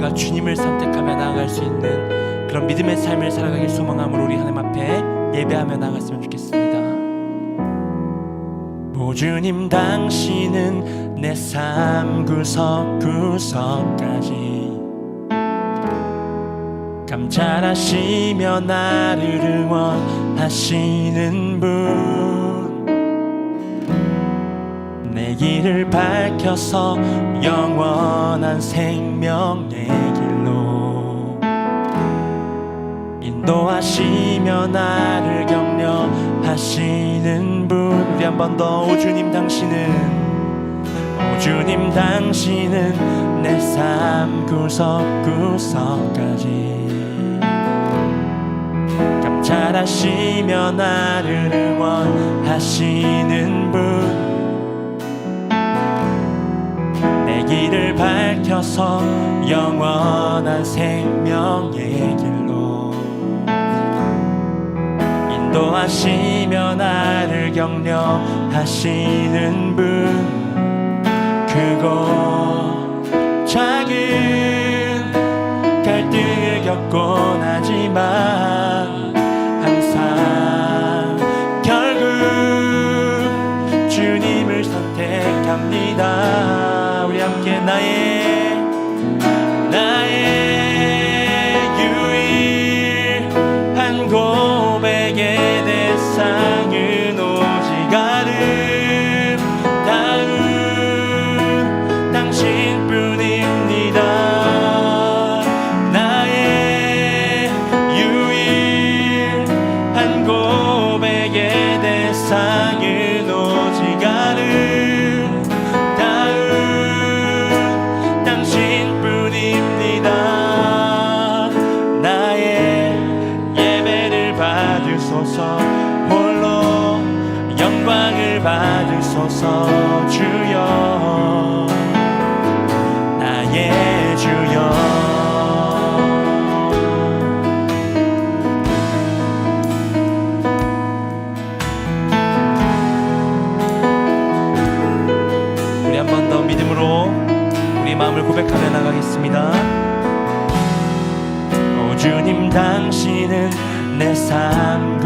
우리가 주님을 선택하며 나아갈 수 있는 그런 믿음의 삶을 살아가길 소망함으로 우리 하나님 앞에 예배하며 나아갔으면 좋겠습니다. 오 주님 당신은 내 삶 구석 구석까지 감찰하시며 나를 응원하시는 분 내 길을 밝혀서 영원한 생명의 길로 인도하시며 나를 격려하시는 분 우리 한 번 더. 오주님 당신은 오주님 당신은 내 삶 구석구석까지 감찰하시며 나를 응원하시는 분 길을 밝혀서 영원한 생명의 길로 인도하시며 나를 격려하시는 분 크고 작은 갈등을 겪곤 하지만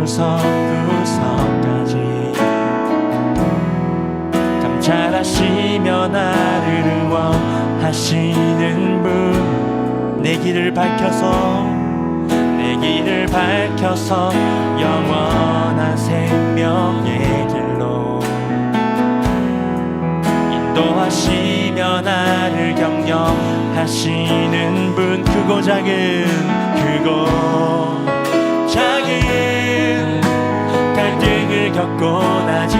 구석 구석까지 감찰하시며 나를 응원하시는 분 내 길을 밝혀서 내 길을 밝혀서 영원한 생명의 길로 인도하시며 나를 격려하시는 분 크고 작은 크고 겪곤 하지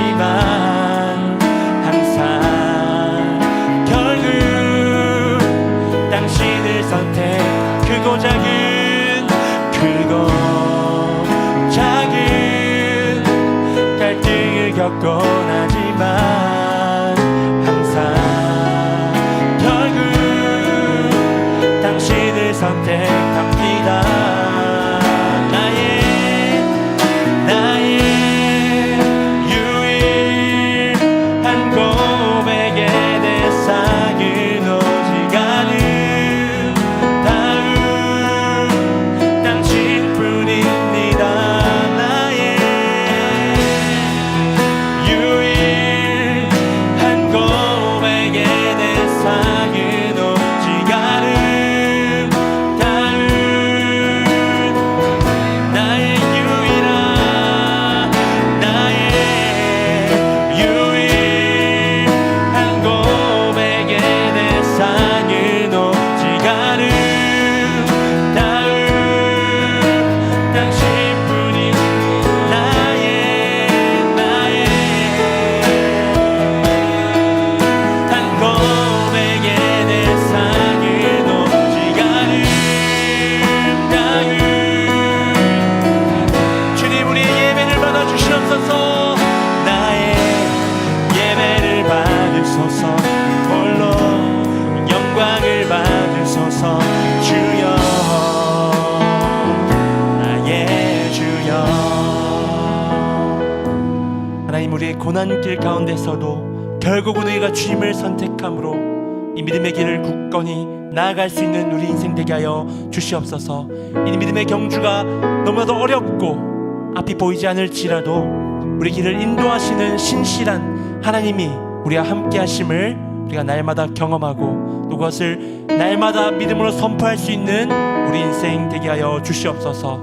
길 가운데서도 결국 우리가 주님을 선택함으로 이 믿음의 길을 굳건히 나아갈 수 있는 우리 인생 되게 하여 주시옵소서. 이 믿음의 경주가 너무나도 어렵고 앞이 보이지 않을지라도 우리 길을 인도하시는 신실한 하나님이 우리와 함께 하심을 우리가 날마다 경험하고 또 그것을 날마다 믿음으로 선포할 수 있는 우리 인생 되게 하여 주시옵소서.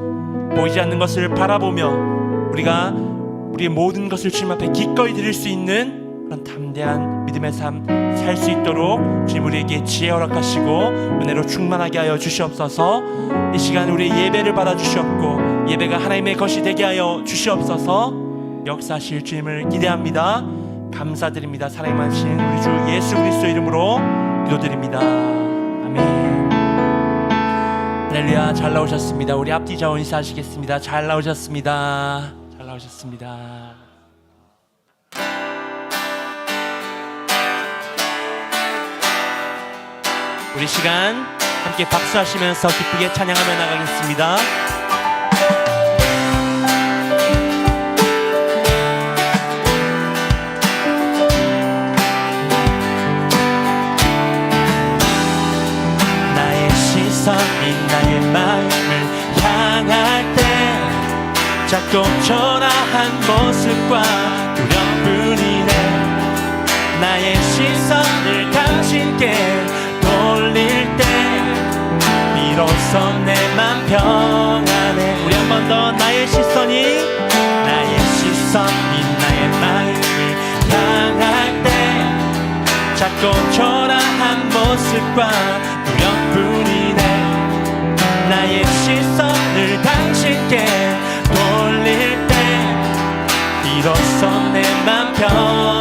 보이지 않는 것을 바라보며 우리가 우리의 모든 것을 주님 앞에 기꺼이 드릴 수 있는 그런 담대한 믿음의 삶 살 수 있도록 주님 우리에게 지혜 허락하시고 은혜로 충만하게 하여 주시옵소서. 이 시간 우리 예배를 받아 주시옵고 예배가 하나님의 것이 되게 하여 주시옵소서. 역사하실 주님을 기대합니다. 감사드립니다. 사랑이 많으신 우리 주 예수 그리스도 이름으로 기도드립니다. 아멘. 할렐루야. 잘 나오셨습니다. 우리 앞뒤 자원 인사하시겠습니다. 잘 나오셨습니다. 잘 나오셨습니다 우리 시간 함께 박수하시면서 기쁘게 찬양하며 나가겠습니다. 나의 시선이 나 작고 초라한 모습과 두려움이네 나의 시선을 당신께 돌릴 때 비로소 내맘 평안해. 우리 한 번 더 나의 시선이 나의 시선이 나의 마음을 향할 때 작고 초라한 모습과 두려움뿐이네 나의 비로소 내맘평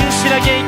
삶을 신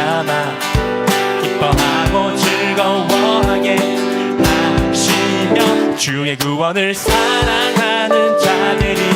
잡아 기뻐하고 즐거워하게 하시며 주의 구원을 사랑하는 자들이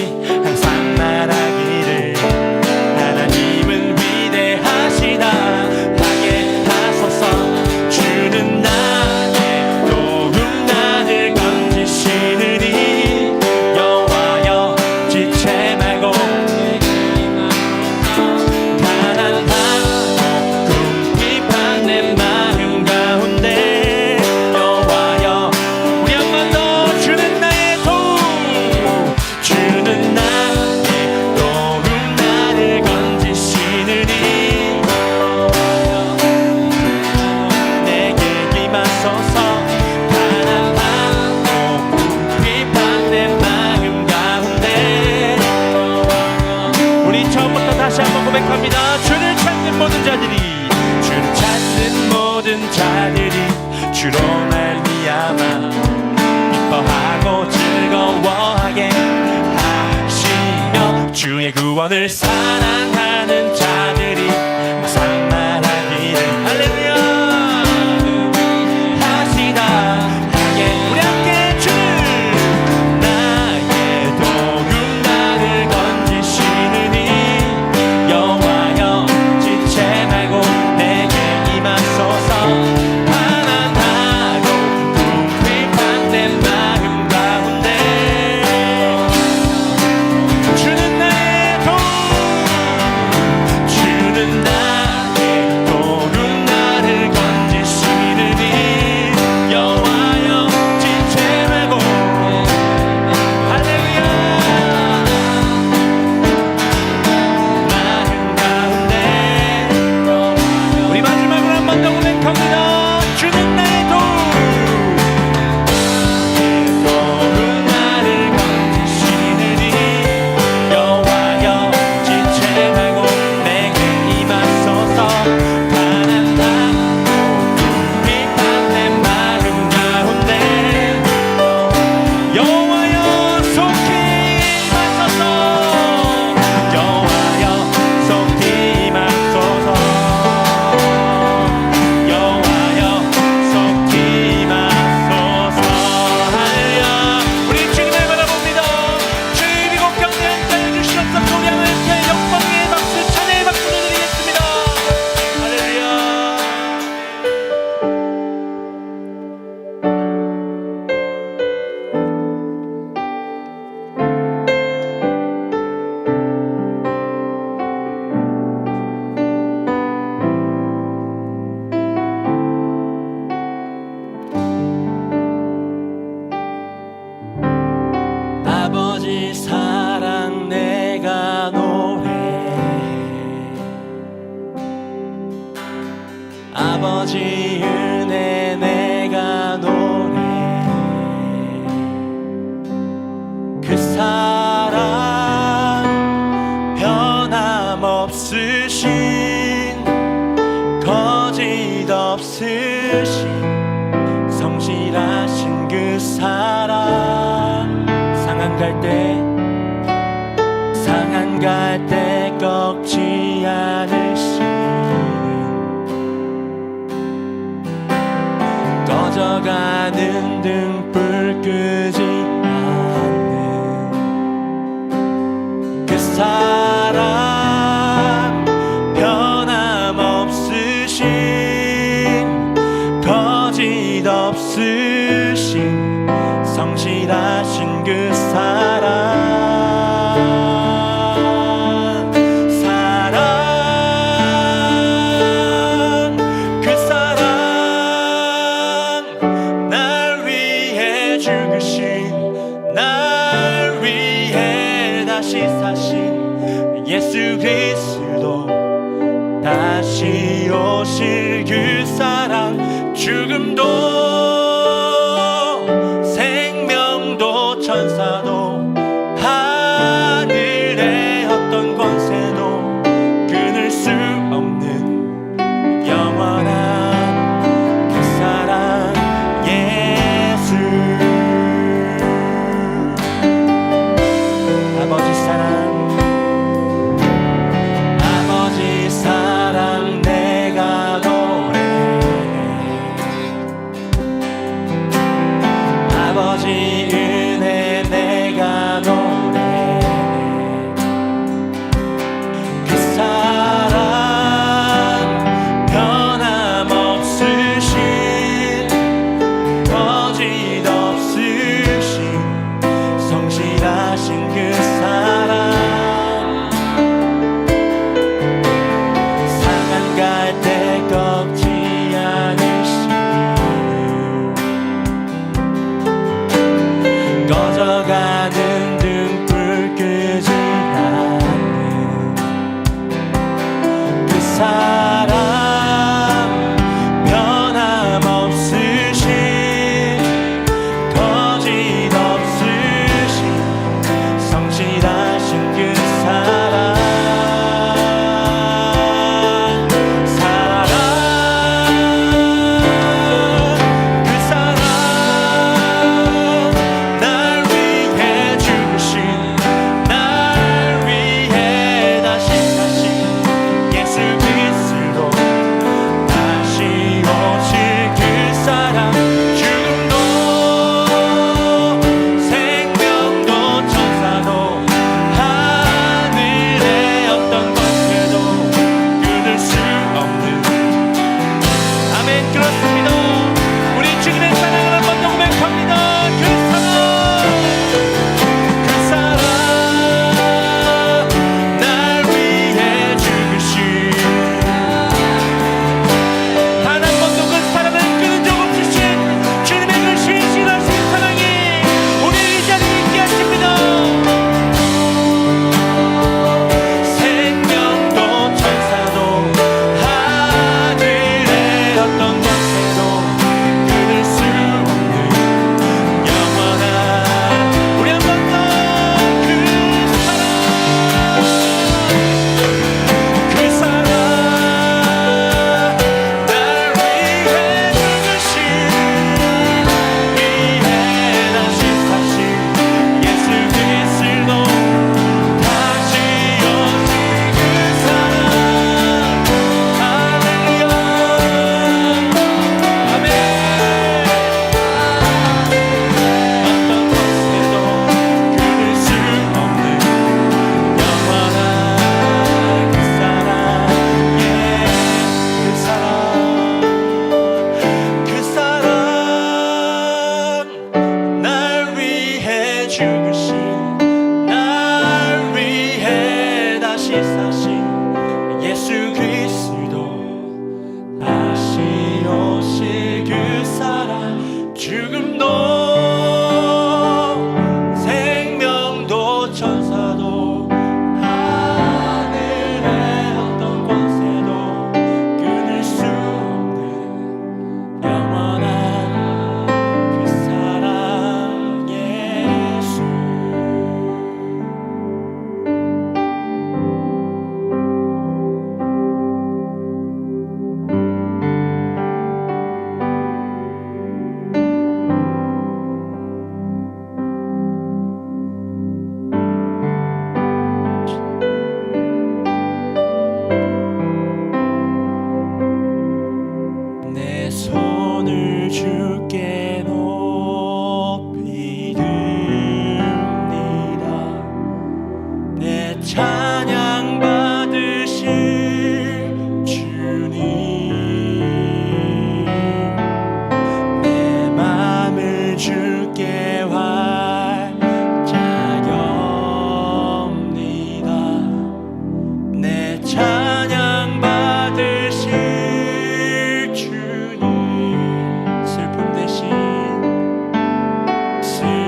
아버지 사랑 내가 노래. 아버지 see.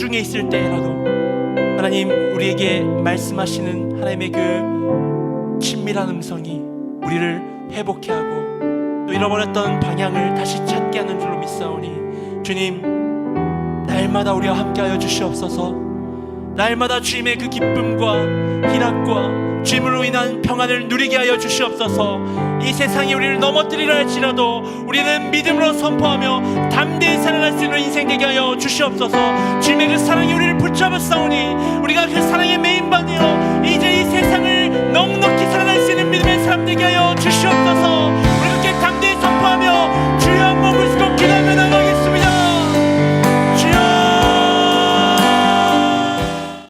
중에 있을 때라도 하나님 우리에게 말씀하시는 하나님의 그 친밀한 음성이 우리를 회복케 하고 또 잃어버렸던 방향을 다시 찾게 하는 줄로 믿사오니 주님 날마다 우리와 함께하여 주시옵소서. 날마다 주님의 그 기쁨과 희락과 주님으로 인한 평안을 누리게 하여 주시옵소서. 이 세상이 우리를 넘어뜨리라 할지라도 우리는 믿음으로 선포하며 담대히 살아갈 수 있는 인생 되게 하여 주시옵소서. 주님의 그 사랑이 우리를 붙잡았사오니 우리가 그 사랑의 메인반이여 이제 이 세상을 넉넉히 살아갈 수 있는 믿음의 사람 되게 하여 주시옵소서. 우리 함께 담대히 선포하며